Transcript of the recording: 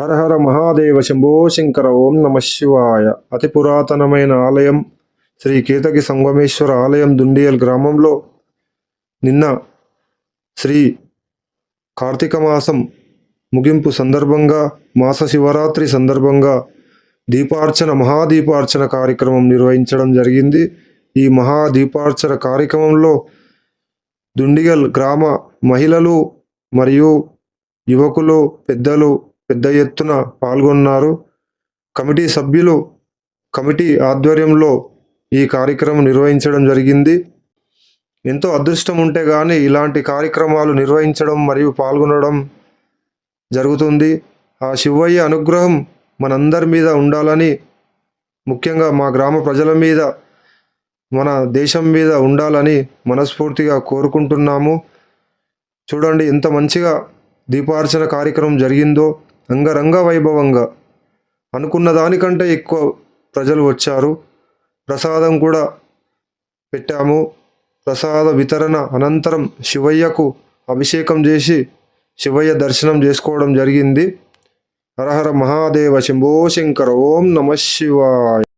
హరహర మహాదేవ శంభో శంకర ఓం నమ శివాయ. అతి పురాతనమైన ఆలయం శ్రీ కేతకి సంగమేశ్వర ఆలయం దుండియల్ గ్రామంలో నిన్న శ్రీ కార్తీక మాసం ముగింపు సందర్భంగా మాస శివరాత్రి సందర్భంగా దీపార్చన మహాదీపార్చన కార్యక్రమం నిర్వహించడం జరిగింది. ఈ మహాదీపార్చన కార్యక్రమంలో దుండిగల్ గ్రామ మహిళలు మరియు యువకులు పెద్దలు పెద్ద ఎత్తున పాల్గొన్నారు. కమిటీ సభ్యులు కమిటీ ఆధ్వర్యంలో ఈ కార్యక్రమం నిర్వహించడం జరిగింది. ఎంతో అదృష్టం ఉంటే కానీ ఇలాంటి కార్యక్రమాలు నిర్వహించడం మరియు పాల్గొనడం జరుగుతుంది. ఆ శివయ్య అనుగ్రహం మనందరి మీద ఉండాలని ముఖ్యంగా మా గ్రామ ప్రజల మీద మన దేశం మీద ఉండాలని మనస్ఫూర్తిగా కోరుకుంటున్నాము. చూడండి ఎంత మంచిగా దీపార్చన కార్యక్రమం జరిగిందో రంగరంగ వైభవంగా అనుకున్న దానికంటే ఎక్కువ ప్రజలు వచ్చారు. ప్రసాదం కూడా పెట్టాము. ప్రసాద వితరణ అనంతరం శివయ్యకు అభిషేకం చేసి శివయ్య దర్శనం చేసుకోవడం జరిగింది. హరహర మహాదేవ శంభో శంకర ఓం నమ శివాయ.